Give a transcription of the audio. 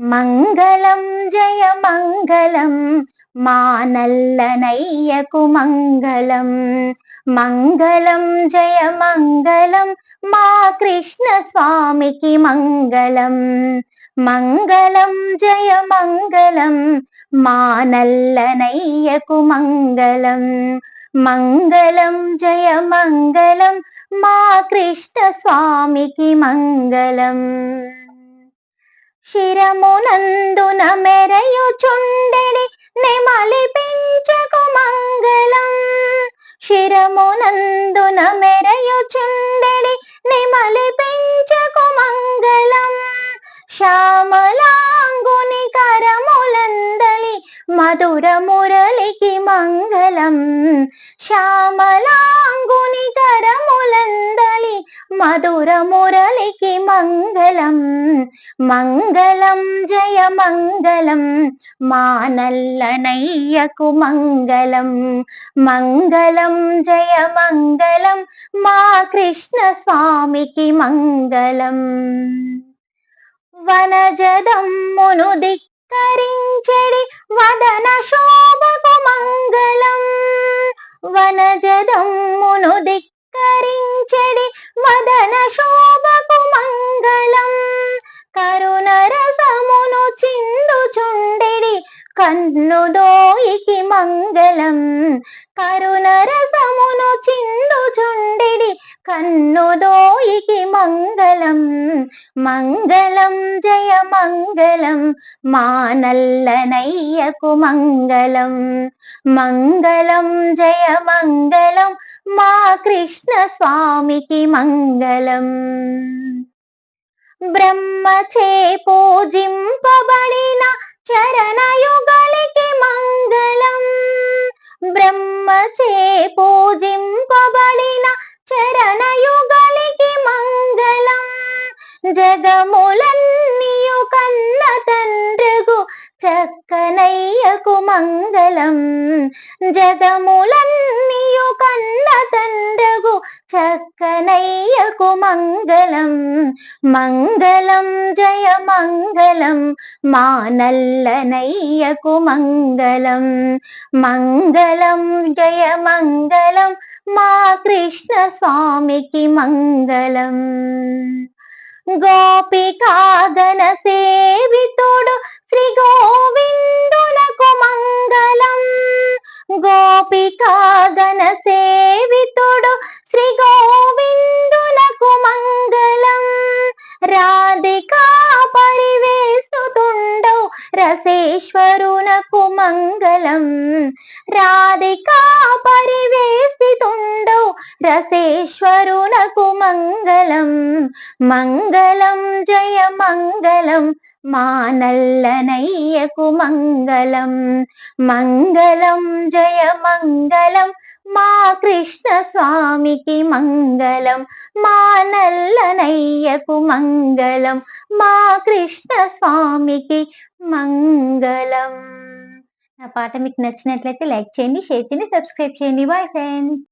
మంగళం జయ మంగళం మా నల్లనయ్యకు మంగళం. మంగళం జయ మంగళం మా కృష్ణ స్వామికి మంగళం. మంగళం జయ మంగళం మా నల్లనయ్యకు మంగళం. మంగళం జయ మంగళం మా కృష్ణ స్వామికి మంగళం. శిరమునందున మెరయుచుండెడి నెమలి పెంచకు మంగళం. శిరమునందున మెరయుచుండెడి నెమలి పెంచకు మంగళం. శ్యామలా కరములందలి మధుర మురళికి మంగళం శ్యామలాంగుని కరములందలి మధుర మురళికి మంగళం మంగళం జయ మంగళం మానల్లనయ్యకు మంగళం మంగళం జయ మంగళం మా కృష్ణ స్వామికి మంగళం వనజదమ్మును ధిక్కరించెడి వద వదన శోభకు మంగళం. కరుణ రసమును చిందుచుండెడి కన్నుదోయికి మంగళం. కరుణ రసమును చిందుచుండెడి కన్నుదోయికి మంగళం మంగళం జయ మంగళం మానల్లనయ్యకు మంగళం మంగళం జయ మంగళం మా కృష్ణ స్వామికి మంగళం బ్రహ్మచే పూజింపబడి మంగళం జగములన్నీయు కన్న తండ్రగు చక్కనయ్యకు మంగళం మంగళం జయ మంగళం మా నల్లనయ్యకు మంగళం మంగళం జయ మంగళం మా కృష్ణ స్వామికి మంగళం గోపికా కాగన సేవితుడు శ్రీ గోవిందునకు మంగళం. రాధికా పరివేస్తుండవు రసేశ్వరునకు మంగళం. రాధికా పరివేస్తుండవు రసేశ్వరునకు మంగళం. మంగళం జయ మంగళం. మా నల్లనయ్యకు మంగళం. మంగళం జయ మంగళం. మా కృష్ణ స్వామికి మంగళం. మా నల్లనయ్యకు మంగళం. మా కృష్ణ స్వామికి మంగళం. నా పాట మీకు నచ్చినట్లయితే లైక్ చేయండి షేర్ చేయండి సబ్స్క్రైబ్ చేయండి. Bye friends.